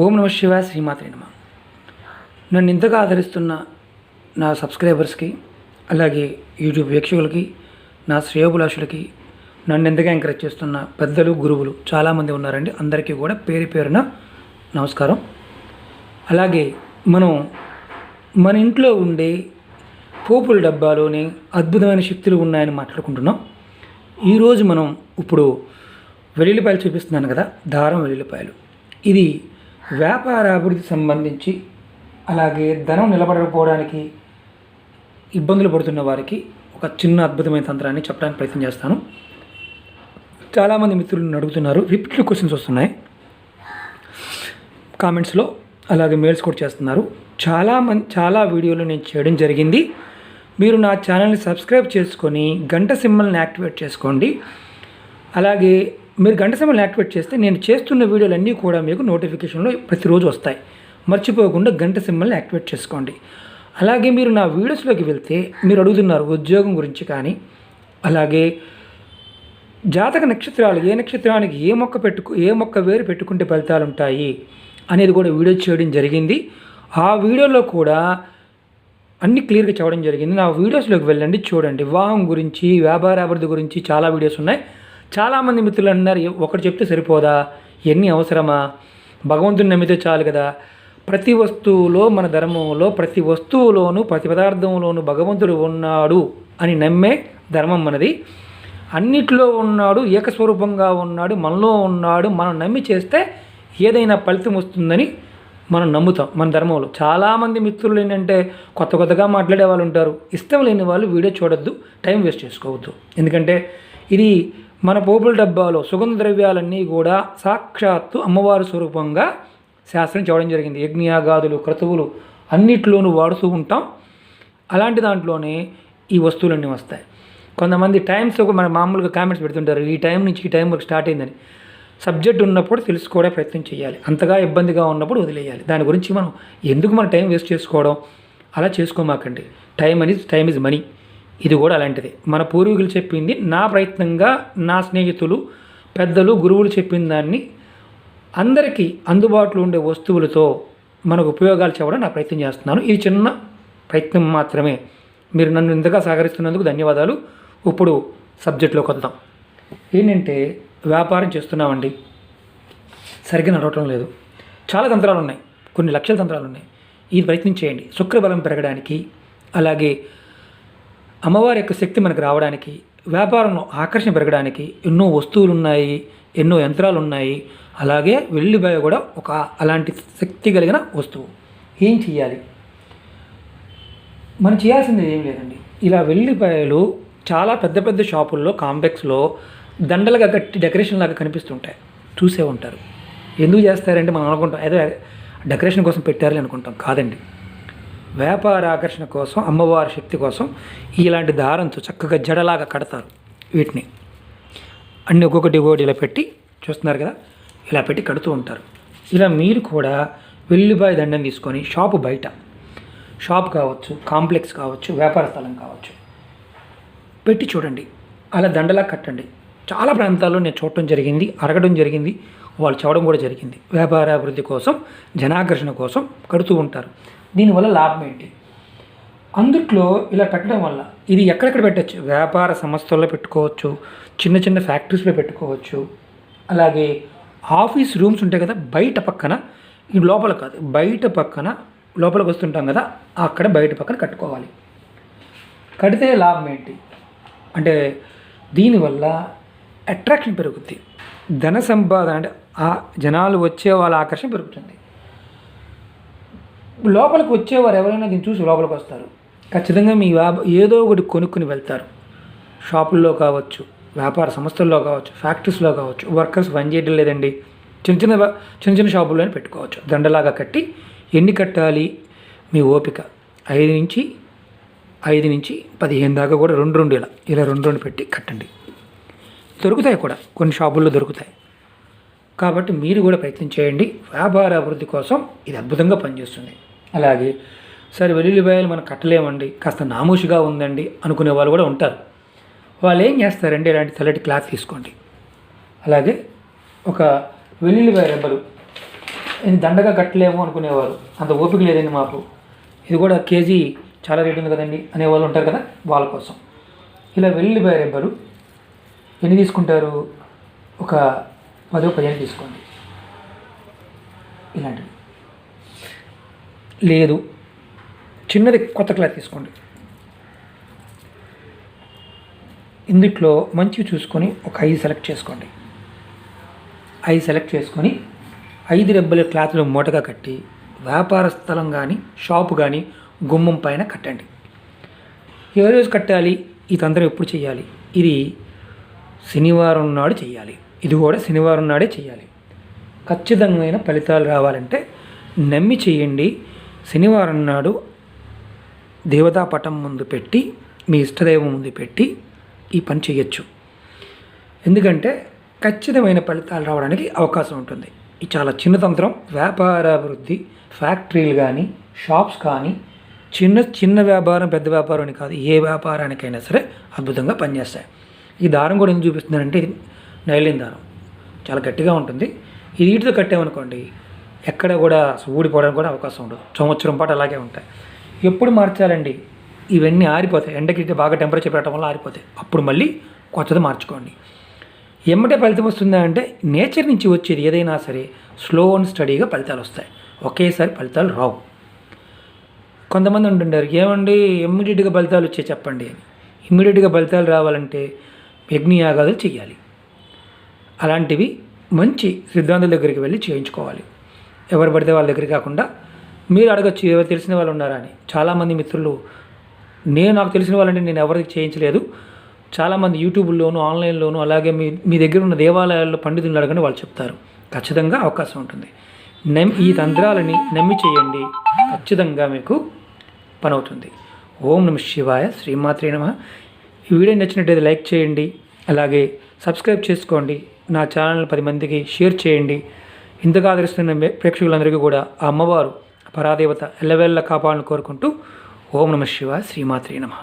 ఓం నమ శివ శ్రీమాత్రి నమ. నన్ను ఇంతగా ఆదరిస్తున్న నా సబ్స్క్రైబర్స్కి అలాగే యూట్యూబ్ వీక్షకులకి నా శ్రేయోభిలాషులకి నన్ను ఎంతగా ఎంకరేజ్ చేస్తున్న పెద్దలు గురువులు చాలామంది ఉన్నారండి. అందరికీ కూడా పేరు పేరున నమస్కారం. అలాగే మనం మన ఇంట్లో ఉండే పోపుల డబ్బాలోనే అద్భుతమైన శక్తులు ఉన్నాయని మాట్లాడుకుంటున్నాం. ఈరోజు మనం ఇప్పుడు వెల్లుల్లిపాయలు చూపిస్తున్నాను కదా దారం వెల్లుల్లిపాయలు. ఇది వ్యాపార అభివృద్ధి సంబంధించి అలాగే ధనం నిలబడకపోవడానికి ఇబ్బందులు పడుతున్న వారికి ఒక చిన్న అద్భుతమైన తంత్రాన్ని చెప్పడానికి ప్రయత్నం చేస్తాను. చాలామంది మిత్రులు అడుగుతున్నారు. రిపీట్లు క్వశ్చన్స్ వస్తున్నాయి. కామెంట్స్లో అలాగే మెయిల్స్ కూడా చేస్తున్నారు. చాలా మంది చాలా వీడియోలు నేను చేయడం జరిగింది. మీరు నా ఛానల్ని సబ్స్క్రైబ్ చేసుకొని గంట సింబల్ని యాక్టివేట్ చేసుకోండి. అలాగే మీరు గంట సింబల్ని యాక్టివేట్ చేస్తే నేను చేస్తున్న వీడియోలన్నీ కూడా మీకు నోటిఫికేషన్లో ప్రతిరోజు వస్తాయి. మర్చిపోకుండా గంట సింబల్ని యాక్టివేట్ చేసుకోండి. అలాగే మీరు నా వీడియోస్లోకి వెళ్తే మీరు అడుగుతున్నారు ఉద్యోగం గురించి కానీ అలాగే జాతక నక్షత్రాలు ఏ నక్షత్రానికి ఏ మొక్క పెట్టుకు ఏ మొక్క వేరు పెట్టుకుంటే ఫలితాలు ఉంటాయి అనేది కూడా వీడియో చేయడం జరిగింది. ఆ వీడియోలో కూడా అన్ని క్లియర్గా చెప్పడం జరిగింది. నా వీడియోస్లోకి వెళ్ళండి చూడండి. వివాహం గురించి వ్యాపార అభివృద్ధి గురించి చాలా వీడియోస్ ఉన్నాయి. చాలామంది మిత్రులు అన్నారు ఒకటి చెప్తే సరిపోదా? ఎన్ని అవసరమా? భగవంతుని నమ్మితే చాలు కదా. ప్రతి వస్తువులో మన ధర్మంలో ప్రతి వస్తువులోనూ ప్రతి పదార్థంలోనూ భగవంతుడు ఉన్నాడు అని నమ్మే ధర్మం మనది. అన్నిట్లో ఉన్నాడు ఏకస్వరూపంగా ఉన్నాడు మనలో ఉన్నాడు. మనం నమ్మి చేస్తే ఏదైనా ఫలితం వస్తుందని మనం నమ్ముతాం మన ధర్మంలో. చాలామంది మిత్రులు ఏంటంటే కొత్త కొత్తగా మాట్లాడే వాళ్ళు ఉంటారు. ఇష్టం లేని వాళ్ళు వీడియో చూడొద్దు టైం వేస్ట్ చేసుకోవద్దు. ఎందుకంటే ఇది మన పోపుల డబ్బాలో సుగంధ ద్రవ్యాలన్నీ కూడా సాక్షాత్తు అమ్మవారి స్వరూపంగా శాస్త్రం చెప్పడం జరిగింది. యజ్ఞయాగాదులు క్రతువులు అన్నిట్లోనూ వాడుతూ ఉంటాం. అలాంటి దాంట్లోనే ఈ వస్తువులన్నీ వస్తాయి. కొంతమంది టైమ్స్ ఒక మన మామూలుగా కామెంట్స్ పెడుతుంటారు ఈ టైం నుంచి ఈ టైం వరకు స్టార్ట్ అయిందని. సబ్జెక్ట్ ఉన్నప్పుడు తెలుసుకోవడే ప్రయత్నం చేయాలి. అంతగా ఇబ్బందిగా ఉన్నప్పుడు వదిలేయాలి. దాని గురించి మనం ఎందుకు మన టైం వేస్ట్ చేసుకోవడం? అలా చేసుకోమాకండి. టైం అనేది టైం ఇస్ మనీ ఇది కూడా అలాంటిది. మన పూర్వీకులు చెప్పింది నా ప్రయత్నంగా నా స్నేహితులు పెద్దలు గురువులు చెప్పిన దాన్ని అందరికీ అందుబాటులో ఉండే వస్తువులతో మనకు ఉపయోగాలు చెప్పడం నా ప్రయత్నం చేస్తున్నాను. ఇది చిన్న ప్రయత్నం మాత్రమే. మీరు నన్ను ఇంతగా సహకరిస్తున్నందుకు ధన్యవాదాలు. ఇప్పుడు సబ్జెక్ట్లోకి వద్దాం. ఏంటంటే వ్యాపారం చేస్తున్నామండి. సరిగ్గా నడవటం లేదు. చాలా తంత్రాలు ఉన్నాయి కొన్ని లక్షల తంత్రాలు ఉన్నాయి ఇది ప్రయత్నం చేయండి. శుక్రబలం పెరగడానికి అలాగే అమ్మవారి యొక్క శక్తి మనకు రావడానికి వ్యాపారంలో ఆకర్షణ పెరగడానికి ఎన్నో వస్తువులు ఉన్నాయి ఎన్నో యంత్రాలు ఉన్నాయి అలాగే వెల్లిబాయ కూడా ఒక అలాంటి శక్తి కలిగిన వస్తువు. ఏం చేయాలి మనం చేయాల్సింది ఏం లేదండి. ఇలా వెల్లిపాయలు చాలా పెద్ద పెద్ద షాపుల్లో కాంప్లెక్స్లో దండలుగా కట్టి డెకరేషన్ లాగా కనిపిస్తుంటాయి. చూసే ఉంటారు. ఎందుకు చేస్తారంటే మనం అనుకుంటాం ఏదో డెకరేషన్ కోసం పెట్టారని అనుకుంటాం. కాదండి. వ్యాపార ఆకర్షణ కోసం అమ్మవారి శక్తి కోసం ఇలాంటి దారంతో చక్కగా జడలాగా కడతారు వీటిని. అన్ని ఒక్కొక్కటి ఒకటి ఇలా పెట్టి చూస్తున్నారు కదా? ఇలా పెట్టి కడుతూ ఉంటారు. ఇలా మీరు కూడా వెల్లిపాయ దండం తీసుకొని షాపు బయట షాప్ కావచ్చు కాంప్లెక్స్ కావచ్చు వ్యాపార స్థలం కావచ్చు పెట్టి చూడండి. అలా దండలా కట్టండి. చాలా ప్రాంతాల్లో నేను చూడటం జరిగింది అరగడం జరిగింది వాళ్ళు చదవడం కూడా జరిగింది. వ్యాపార అభివృద్ధి కోసం జనాకర్షణ కోసం కడుతూ ఉంటారు. దీనివల్ల లాభం ఏంటి? అందుట్లో ఇలా పెట్టడం వల్ల ఇది ఎక్కడెక్కడ పెట్టచ్చు? వ్యాపార సంస్థల్లో పెట్టుకోవచ్చు చిన్న చిన్న ఫ్యాక్టరీస్లో పెట్టుకోవచ్చు అలాగే ఆఫీస్ రూమ్స్ ఉంటాయి కదా బయట పక్కన ఈ లోపల కాదు బయట పక్కన లోపలికి వస్తుంటాం కదా అక్కడ బయట పక్కన కట్టుకోవాలి. కడితే లాభం ఏంటి? అంటే దీనివల్ల అట్రాక్షన్ పెరుగుద్ది. ధన సంపాదన అంటే ఆ జనాలు వచ్చే వాళ్ళ ఆకర్షణ పెరుగుతుంది. లోపలికి వచ్చేవారు ఎవరైనా దీన్ని చూసి లోపలికి వస్తారు. ఖచ్చితంగా మీ వ్యాప ఏదో ఒకటి కొనుక్కుని వెళ్తారు. షాపుల్లో కావచ్చు వ్యాపార సంస్థల్లో కావచ్చు ఫ్యాక్టరీస్లో కావచ్చు వర్కర్స్ పని చేయడం లేదండి. చిన్న చిన్న చిన్న చిన్న షాపుల్లోనే పెట్టుకోవచ్చు. దండలాగా కట్టి ఎన్ని కట్టాలి? మీ ఓపిక. ఐదు నుంచి ఐదు నుంచి పదిహేను దాకా కూడా రెండు రెండు ఇలా ఇలా రెండు రెండు పెట్టి కట్టండి. దొరుకుతాయి కూడా. కొన్ని షాపుల్లో దొరుకుతాయి. కాబట్టి మీరు కూడా ప్రయత్నం చేయండి. వ్యాపార అభివృద్ధి కోసం ఇది అద్భుతంగా పనిచేస్తుంది. అలాగే సరే వెల్లుల్లిపాయలు మనం కట్టలేమండి కాస్త నామోషిగా ఉందండి అనుకునే వాళ్ళు కూడా ఉంటారు. వాళ్ళు ఏం చేస్తారండి ఇలాంటి తెల్లటి క్లాత్ తీసుకోండి. అలాగే ఒక వెల్లుల్లిపాయ రెబ్బలు ఇది దండగా కట్టలేము అనుకునేవారు. అంత ఓపిక లేదండి మాకు. ఇది కూడా కేజీ చాలా రేటు ఉంది కదండి అనేవాళ్ళు ఉంటారు కదా వాళ్ళ కోసం. ఇలా వెల్లుల్లిపాయ బేరెబ్బరు ఎన్ని తీసుకుంటారు? ఒక పదో పదిహేను తీసుకోండి. ఇలాంటివి. లేదు. చిన్నది కొత్త క్లాత్ తీసుకోండి. ఇందుట్లో మంచివి చూసుకొని ఒక ఐదు సెలెక్ట్ చేసుకోండి. ఐదు సెలెక్ట్ చేసుకొని ఐదు రెబ్బల క్లాత్లు మూటగా కట్టి వ్యాపార స్థలం కానీ షాపు కానీ గుమ్మం పైన కట్టండి. ఏ రోజు కట్టాలి? ఈ తంత్రం ఎప్పుడు చేయాలి? ఇది శనివారం నాడు చేయాలి. ఇది కూడా శనివారం నాడే చేయాలి. ఖచ్చితమైన ఫలితాలు రావాలంటే నమ్మి చేయండి. శనివారం నాడు దేవతా పటం ముందు పెట్టి మీ ఇష్టదైవం ముందు పెట్టి ఈ పని చేయొచ్చు ఎందుకంటే ఖచ్చితమైన ఫలితాలు రావడానికి అవకాశం ఉంటుంది. ఇది చాలా చిన్న తంత్రం వ్యాపార అభివృద్ధి ఫ్యాక్టరీలు కానీ షాప్స్ కానీ చిన్న చిన్న వ్యాపారం పెద్ద వ్యాపారం అని కాదు ఏ వ్యాపారానికైనా సరే అద్భుతంగా పనిచేస్తాయి. ఈ దారం కూడా ఎందుకు చూపిస్తుందంటే ఇది నైలిన్ దారం. చాలా గట్టిగా ఉంటుంది. ఇది వీటితో కట్టామనుకోండి ఎక్కడ కూడా ఊడిపోవడానికి కూడా అవకాశం ఉండదు. సంవత్సరం పాటు అలాగే ఉంటాయి. ఎప్పుడు మార్చాలండి? ఇవన్నీ ఆరిపోతాయి. ఎండకి బాగా టెంపరేచర్ పెట్టడం వల్ల ఆరిపోతాయి. అప్పుడు మళ్ళీ కొత్తది మార్చుకోండి. ఎమ్మటే ఫలితం వస్తుందా అంటే నేచర్ నుంచి వచ్చేది ఏదైనా సరే స్లో అండ్ స్టడీగా ఫలితాలు వస్తాయి. ఒకేసారి ఫలితాలు రావు. కొంతమంది ఉంటుంటారు ఏమండి ఇమ్మీడియట్గా ఫలితాలు వచ్చే చెప్పండి అని. ఇమ్మీడియట్గా ఫలితాలు రావాలంటే యజ్ఞయాగాదులు చేయాలి అలాంటివి మంచి సిద్ధాంతుల దగ్గరికి వెళ్ళి చేయించుకోవాలి. ఎవరు పడితే వాళ్ళ దగ్గర కాకుండా మీరు అడగచ్చు ఎవరు తెలిసిన వాళ్ళు ఉన్నారా అని. చాలామంది మిత్రులు నేను నాకు తెలిసిన వాళ్ళంటే నేను ఎవరికి చేయించలేదు. చాలామంది యూట్యూబ్లోను ఆన్లైన్లోను అలాగే మీ మీ దగ్గర ఉన్న దేవాలయాల్లో పండితులు అడగండి వాళ్ళు చెప్తారు. ఖచ్చితంగా అవకాశం ఉంటుంది. నమ్ ఈ తంత్రాలని నమ్మి చేయండి. ఖచ్చితంగా మీకు పని అవుతుంది ఓం నమ శివాయ శ్రీమాత్రే నమ. ఈ వీడియో నచ్చినట్టయితే లైక్ చేయండి. అలాగే సబ్స్క్రైబ్ చేసుకోండి. నా ఛానల్ పది మందికి షేర్ చేయండి. ఇంతగా ఆదరిస్తున్న ప్రేక్షకులందరికీ కూడా ఆ అమ్మవారు పరాదేవత ఎల్లవేళ్ళ కాపాలను కోరుకుంటూ ఓం నమ శివ శ్రీమాత్రి నమ.